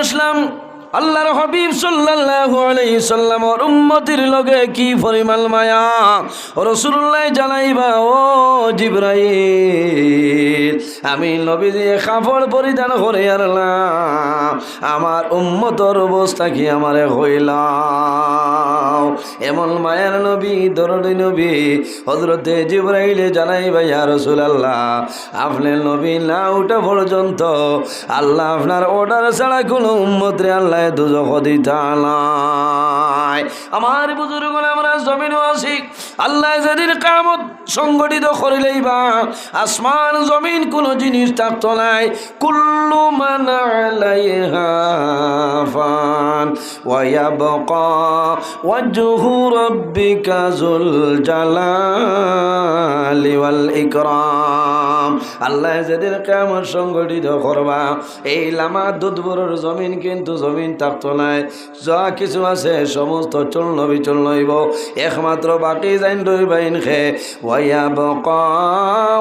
আসলাম। আল্লাহর হাবিব সাল্লাল্লাহু আলাইহি সাল্লামর উম্মতির লগে কি পরিমাণ মায়া? রাসূলুল্লাহ জানাইবা, ও জিবরাইল, আমি নবী দিয়ে কাপড় পরিধান করে আরলাম আমার উম্মতর অবস্থা কি আমারে হইলাম? এমন মায়ের নবী, দরদি নবী হজরতে জিব্রাইলে জানাই ভাই রসুল আল্লাহ আপনার নবী না উঠা পর্যন্ত আল্লাহ আপনার অর্ডার ছাড়া কোনো উম্মতরে আল্লাহ আমার বুজুর্গ আমরা জমিন আছি। আল্লাহ যেদিন কামত সংগঠিত করিলেই বা আসমান, জমিন কোনো জিনিস থাকতো নাই। কুল্লু আল্লাহ যেদিন কেমন সংগঠিত করবা, এই লামা দুধবরের জমিন কিন্তু জমিন থাকতো নাই। যা কিছু আছে সমস্ত চূর্ণ বিচূর্ণ হইব একমাত্র বাকি যাইন রইবাইন খে ওয়া বকা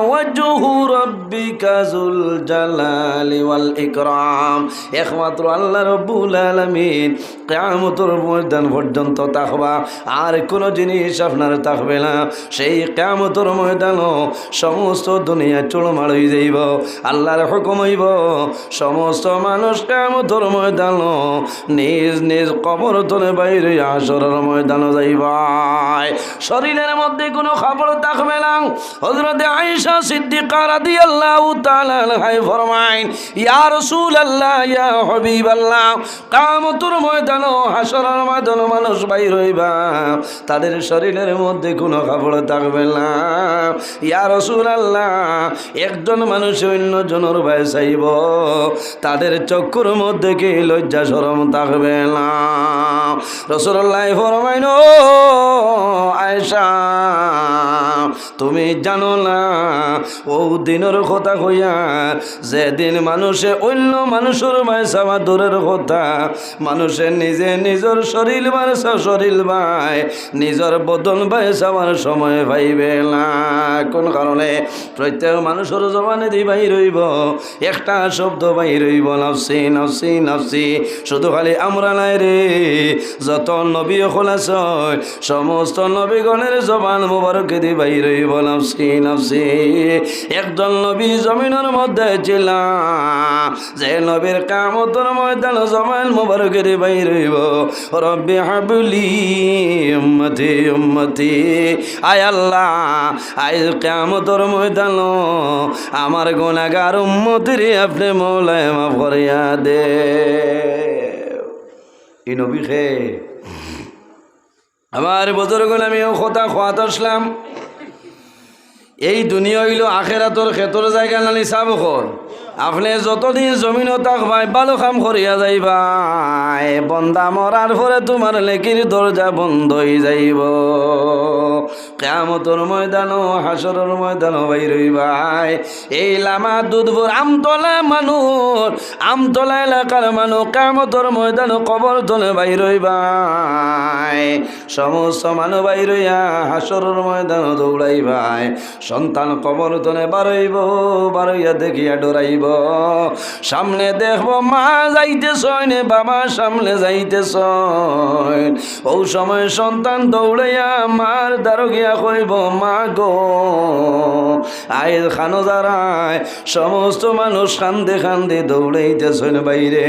ওয়াজহু রাব্বিকা যুল জালালি ওয়াল ইকরাম। একমাত্র আল্লাহ রব্বুল আলামিন কিয়ামতের ময়দান পর্যন্ত থাকবা। আর কোনো জিনিস আপনার থাকবে না। সেই কিয়ামতের ময়দানও সমস্ত দুনিয়া চুলমার হয়ে যাইব। আল্লাহর হুকুম হইব, সমস্ত মানুষ কিয়ামতের ময়দানও নিজ নিজ কবর তোলে বাইরে আসরের ময়দানও যাইবাই শরীরের মধ্যে কোনো খবর থাকবে না। হজরতে আয়েশা সিদ্দিকা রাদিয়াল্লাহু তাআলা আনহা ফরমাইন, ইয়া রাসূলুল্লাহ, ইয়া হাবিবাল্লাহ কিয়ামতের ময়দান হাসরের ময়দান মানুষ বাইর হইবা। তাদের শরীরের মধ্যে কোনো খবর থাকবে না। ইয়া রাসূলুল্লাহ, একজন মানুষ অন্য জনের ভয় চাইব তাদের চক্ষুর মধ্যে কি লজ্জা শরম থাকবে না। রসুল্লাহ ফরমাইন তুমি জানো না, ও দিনের কথা কইয়া, যেদিন মানুষে অন্য মানুষের মাইসামা দূরের কথা, মানুষে নিজে নিজের শরীর মারসা শরীর বাই নিজের বদন বাইসামার সময় ভাইবে না। কোন কারণে? প্রত্যেক মানুষের জবানে দি বাই রইব, একটা শব্দ বাই রইব, নাফসি নাফসি নাফসি। শুধু খালি আমরা নাই রে, যত নবী খোলাস সমস্ত নবীগণের জবান মুবারকে দি বাই রইব, নাফসি। নাফসি একজন নবী জমিনের মধ্যে ছিল। যে নবীর কামতর ময়দান জমান মুবারকে দি বাই রইব রব্বি হাবলি উম্মতি উম্মতি। আয় আল্লাহ আয় কামতর ময়দান। আমার গুণাগার উম্মতির আপনি মৌলায় মাফ করিয়া দে। এই নবী খে আমার বুজুর্গ আমিও কথা খোয়াত আসলাম। এই দুনিয়া হইল আখেরাতর ক্ষেতর জায়গা নানি চাব কর আপনি যতদিন জমিন থাকবাই, ভালো কাম করিয়া যাইবাই। বন্দা মরার পরে তোমার লেকির দরজা বন্ধ হয়ে যাইব। কেমতর ময়দানো হাসরের ময়দানো বাইর হইবাই। এই লামা দুধপুর আমতলা মানুষ, আমতলা এলাকার মানুষ কেমতর ময়দানো কবর তলে বাইর হইবাই। সমস্ত মানুষ বাইর হইয়া হাসরের ময়দানো দৌড়াইবাই। সন্তান কবর তলে বারইব বারইয়া দেখিয়া ডরাইব। সামনে দেখব মা যাইতেছ নে বাবা সামনে যাইতে যাইতেছ ও সময় সন্তান দৌড়াইয়া মার দ্বারো গিয়া কইব, মা গো আয়ের খানো যারায়, সমস্ত মানুষ কান্দে কান্দে দৌড়াইতেছেন বাইরে।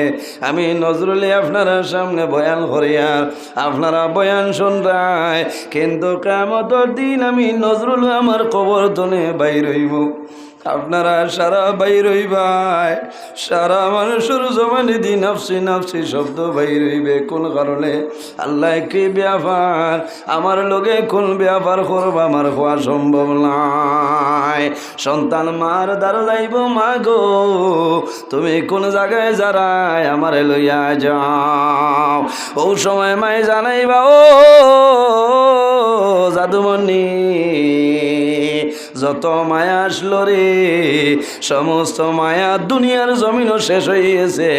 আমি নজরুলে আপনারা সামনে বয়ান করিয়ার আপনারা বয়ান শুনরায়, কিন্তু কামতর দিন আমি নজরুল আমার কবর তনে বাইর হইব। আপনারা সারা বাইর হইবাই, সারা মানুষের জমানি দি নাফসি নাফসি শব্দ বাইর হইবে। কোন কারণে? আল্লাহ কি ব্যাপার আমার লগে কোন ব্যাপার করব? আমার হওয়া সম্ভব নাই। সন্তান মার দ্বার যাইব মা গো তুমি কোন জায়গায় যারাই আমার লইয়া যাও। ও সময় মাই জানাইবা, ও জাদুমণি যত মায়া আসলো রে, সমস্ত মায়া দুনিয়ার জমিনও শেষ হইয়াছে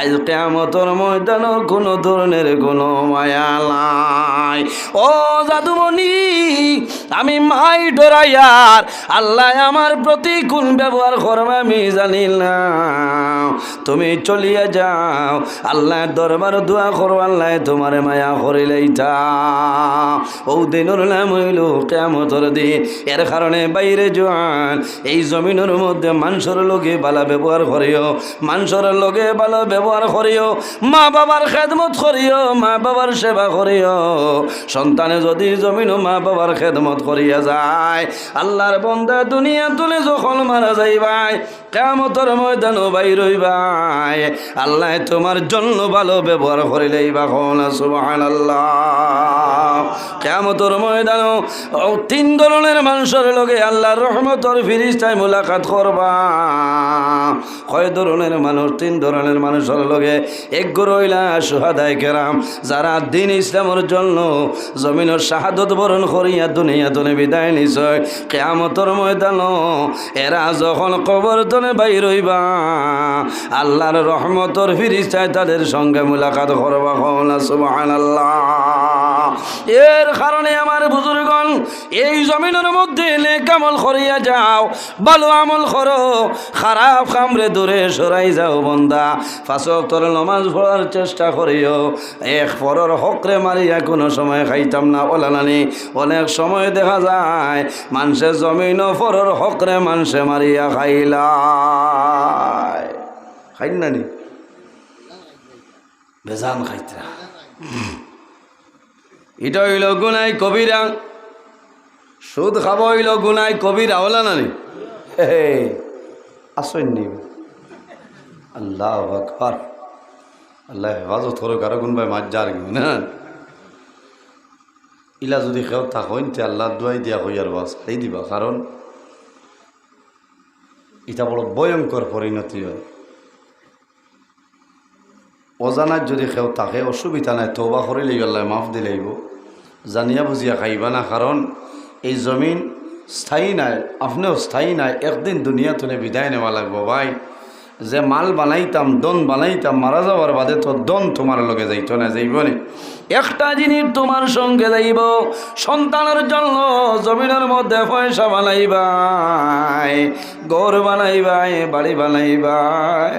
আজ কেমতর ময়দানও কোনো ধরনের কোনো মায়া নাই। ও জাদুমণি, আমি মাই ডরাইয়ার, আল্লাহ আমার প্রতি কোন ব্যবহার করবে আমি জানি না। তুমি চলিয়া যাও। আল্লাহর দরবার দোয়া করো, আল্লাহ তোমার মায়া করিলেই তা ও দিনের নাম হইল কেমতর দিন। এর কারণে বাইরে জোয়ান এই জমিনের মধ্যে মানুষের লোকে বালা ব্যবহার করিও, মানুষের লোকে ভালো ব্যবহার করিও, মা বাবার খেদমত করিও, মা বাবার সেবা করিও। সন্তানে যদি জমিন মা বাবার খেদমত করিয়া যায়, আল্লাহর বন্দা দুনিয়া তুলে যখন মারা যাইবাই কেমতর ময়দান বাই রইবাই আল্লাহ তোমার জন্য ভালো ব্যবহার করিলেই বা সুবাহান আল্লাহ কেমতর ময়দান তিন ধরনের মানুষের লগে আল্লাহর রহমতর ফিরিস্তায় মোলাকাত করবা। কয় ধরনের মানুষ? তিন ধরনের মানুষের লগে এক রইলা সুহাদায় কেরাম, যারা দিন ইসলামের জন্য জমিনের শাহাদত বরণ করিয়া দুনিয়া তনে বিদায় নিশ্চয় কেয়ামতর ময়দান এরা যখন কবর তনে বাই রইবা আল্লাহর রহমতর ফিরিস্তায় তাদের সঙ্গে মোলাকাত করবা কওনা সুবহানাল্লাহ। এর কারণে আমার বুজুর্গণ, এই জমিনের মধ্যে নেকামল করিয়া যাও, ভালো আমল করো, খারাপ কামরে দূরে সরাই যাও বন্দা। ফাঁসক তোর নমাজ পড়ার চেষ্টা করিও, এক পরর হকরে মারিয়া কোনো সময় খাইতাম না ওলানানি অনেক সময় দেখা যায় মানুষে জমিন পরর হকরে মানুষে মারিয়া খাইলাই খাইন না নি বেজান খাইতরা। এটা হইল গুনাই কবিরা। সুদ খাব হইল গুনাই কবিরা হলা না নি? আসেননি আল্লাহ আকবার। আল্লাহ হেফাজত করো কারও কোনবাই মাছ যার কি না? ইলা যদি কেউ থাকেন তে আল্লাহ দুয়াই দিয়া হইয়ার বাস এই দিবা। কারণ এটা বড় ভয়ঙ্কর পরিণতি হয়। অজানাত যদি কেউ থাকে, অসুবিধা নাই তৌবা করিলেই আল্লাহ মাফ দিলেইব জানিয়া বুঝিয়া খাইবা না কারণ এই জমিন স্থায়ী নাই, আপনিও স্থায়ী নাই, একদিন দুনিয়া তুলে বিদায় নেওয়া লাগবো। ভাই, যে মাল বানাইতাম দন বানাইতাম, মারা যাওয়ার বাদে তো দন তোমার লগে যাইত না যাইব নি একটা জিনিস তোমার সঙ্গে যাইব সন্তানের জন্য জমিনের মধ্যে পয়সা বানাইবাই, ঘর বানাইবাই, বাড়ি বানাইবাই।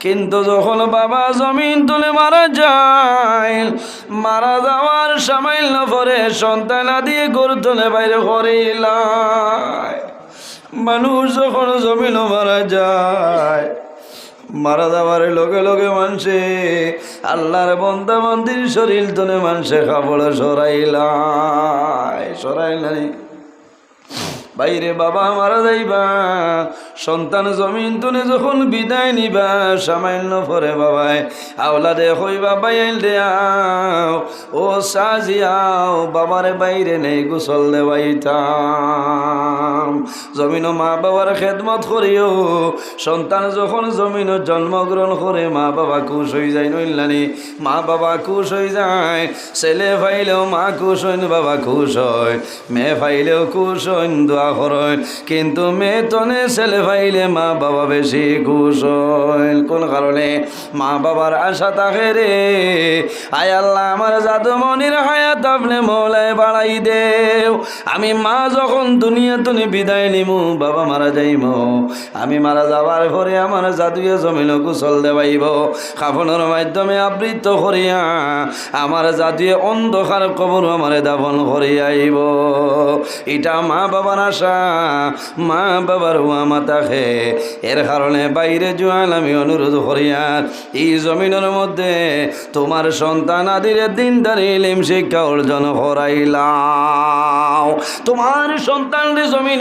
কিন্তু যখন বাবা জমিন তুলে মারা যায়, মারা যাওয়ার সামাইল পরে সন্তান আদি গরু তুলে বাইরে করিলাই মানুষ যখন জমিন মারা যায় মারা যাওয়ার লগে লগে মানসে আল্লাহর বন্দা মন্দির শরীর তনে মানসে খাবড় সরাইলা সরাইলাই বাইরে বাবা মারা যাইবা, সন্তান জমিন তুলে যখন বিদায় নিবা, সামান্য পরে বাবাই আওলাদে হইবা, বাইল দেয়াও, ও সাজিয়াও, বাবারে বাইরে নেই, গোসল দেওয়াইতাম। জমিন মা বাবার খেদমত করিও, সন্তান যখন জমিন জন্মগ্রহণ করে মা বাবা খুশ হয়ে যায় নইলানি মা বাবা খুশ হয়ে যায়, ছেলে ফাইলেও মা খুশ হইন, বাবা খুশ হয়, মেয়ে ফাইলেও খুশ হইন, দোয়া কিন্তু মেয়ে তনে ছেলে ফাইলে মা বাবা বেশি খুশ হইন কোন কারণে? মা বাবার আশা থাকে রে। আয় আল্লাহ আমার জাদুমনির হায়াত আপনি মৌলায় বাড়াই দেও। আমি মা যখন দুনিয়া তুমি বিদায় নিমু, বাবা মারা যাইব। আমি মারা যাওয়ার পরে আমার জাদুয়ে জমিন কুশল দেবাইব কাফনের মাধ্যমে আবৃত করিয়া আমার জাদুয়ে অন্ধকার কবর আমার দাফন করিয়াইব। এটা মা বাবার আশা মা বাবার হুয়া মাতাকে। এর কারণে বাইরে জোয়াল আমি অনুরোধ করিয়ার এই জমিনের মধ্যে তোমার সন্তান আদির দিন দাঁড়িয়ে শিক্ষা অর্জন করাইলাও। তোমার সন্তানরে জমিন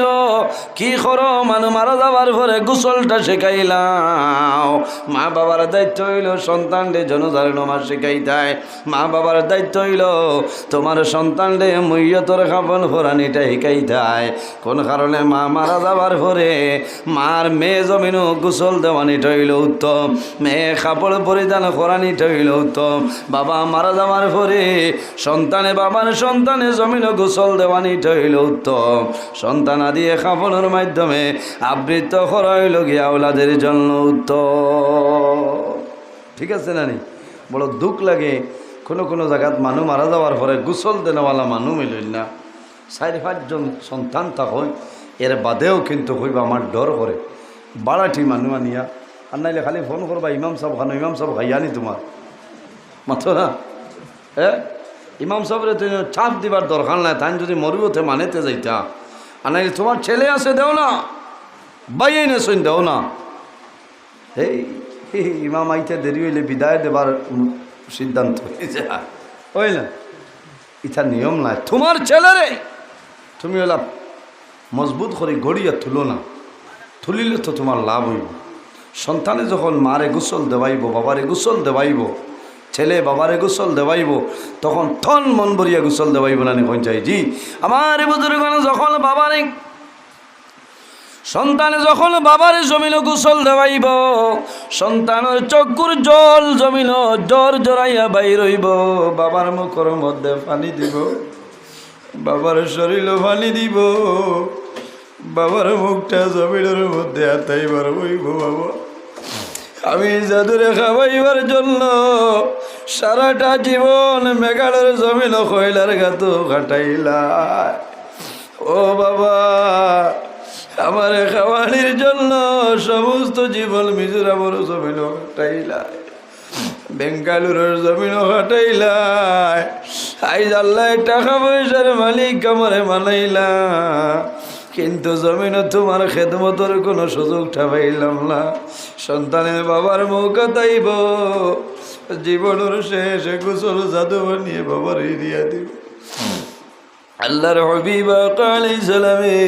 কি করো মানুষ মারা যাবার পরে গোসলটা শেখাইলাও। মা বাবার দায়িত্ব হইল সন্তানরে জনজার নমাজ শেখাইতায় মা বাবার দায়িত্ব হইল তোমার সন্তানরে মৈয়তর খাবন ফোরানিটা শিখাইতায় কোন কারণে মা মারা যাবার পরে মার মেয়ে জমিনও গোসল দেওয়ানি হইল উত্তম, মেয়ে কাপড় পরিধান করানি হইল উত্তম। বাবা মারা যাওয়ার পরে সন্তানে বাবার সন্তানে জমিনও গোসল দেওয়ানি হইল উত্তম। সন্তান আদি কাপড়ের মাধ্যমে আবৃত করা হইল গিয়া ওলাদের জন্য উত্তম। ঠিক আছে না নি বড় দুঃখ লাগে। কোনো কোনো জায়গাত মানুষ মারা যাওয়ার পরে গোসল দেনওয়ালা মানুষ মিলল না। চার পাঁচজন সন্তান থাকই এর বাদেও কিন্তু হইবা আমার ডর করে বাড়াটি মানুষ আনিয়া আর নাইলে খালি ফোন করবা ইমাম সাহেব খানো ইমাম সাহেব খাইয়ানি তোমার মাথো না? হ্যাঁ ইমাম সাহেবের তুমি চাপ দিবার দরকার নাই তাই যদি মরুতে মানেতে যাইতা। আর নাইলে তোমার ছেলে আছে দেও না? বাইয়াই না শুন দেও না? এই ইমাম আইতে দেরি হইলে বিদায় দেবার সিদ্ধান্ত হয়েছে ওই না ইটা নিয়ম নাই। তোমার ছেলেরে তুমি ওলা মজবুত করে গড়িয়া তুলো না। তুলিলে তো তোমার লাভ হইব। সন্তানে যখন মারে গোসল দেবাইব বাবারে গোসল দেবাইব ছেলে বাবারে গোসল দেবাইব তখন থন মন ভরিয়া গোসল দেবাইব না নিখন চাই? জি আমার বুজুর্গ যখন বাবারে সন্তানে যখন বাবার জমিন গোসল দেওয়াইব সন্তানের চকুর জল জমিন জ্বর জড়াইয়া বাইর বাবার মুখর মধ্যে পানি দিব। বাবার শরীরও পানি দিব। বাবার মুখটা জমিনের মধ্যে আতাইবার হইব বাবা। আমি জাদুরে খাওয়াইবার জন্য সারাটা জীবন মেঘাড়ের জমিন কয়লার গাত কাটাইলা ও বাবা, আমার খাওয়ানির জন্য সমস্ত জীবন মিজোরামর জমিন কাটাইলাই বেঙ্গালুরের জমিন কাটাইলাই আইজ আল্লাহ টাকা পয়সার মালিক আমারে মানাইলা কিন্তু জমিনে তোমার খেদমতর কোনো সুযোগ ঠাপাইলাম না। সন্তানের বাবার মুখ তাইব, জীবনের শেষে গোসল জাদু নিয়ে বাবার দিয়া দিব। আল্লাহর হবিব আলাইহিস সালামে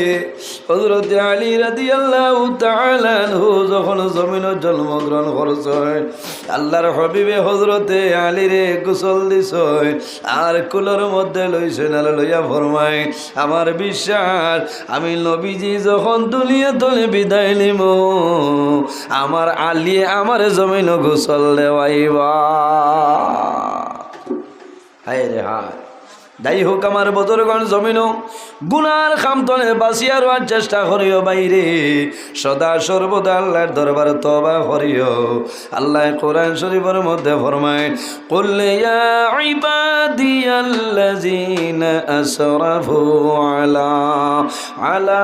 হযরত আলী রাদিয়াল্লাহু তাআলা আনহু যখন জমিনে জন্মগ্রহণ করছেন, আল্লাহর হবিবে হযরতে আলী রে গোসল দিছেন, আর কুলোর মধ্যে লইছেন আর লইয়া ফরমায়, আমার বিশ্বাস, আমি নবীজি যখন দুনিয়া তলে বিদায় নিব, আমার আলী আমার জমিন গোসল দেওয়াইবা। হায় রে হায়। যাই হোক আমার বদরগণ জমিন গুনার খামতনে বাঁচিয়া রোয়ার চেষ্টা করিও বাইরে। সদা সর্বদা আল্লাহর দরবার তবা করিও। আল্লাহ কোরআন শরীফের মধ্যে ফরমায় আসরাফু আলা আলা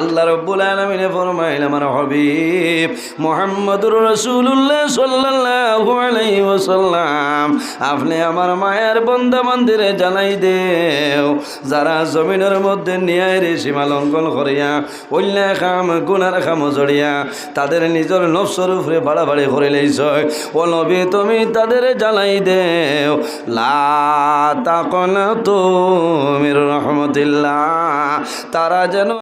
আল্লাহ রব্বুল আলমিনে ফরমাইল, আমার হবিব মোহাম্মদুর রসুল্লাহ সাল্লাল্লাহু আলাইহি ওয়াসাল্লাম, আপনি আমার মায়ের বন্দা মন্দিরে জানাই দেও। যারা জমিনের মধ্যে ন্যায়ের সীমা লঙ্ঘন করিয়া অন্যায় খাম গুনার খাম জড়িয়া, তাদের নিজের নফসর উপরে বাড়াবাড়ি করে লইছ। ও নবী, তুমি তাদের জানাই দেও। লা তাকনা তুমির রহমতিল্লাহ, তারা যেন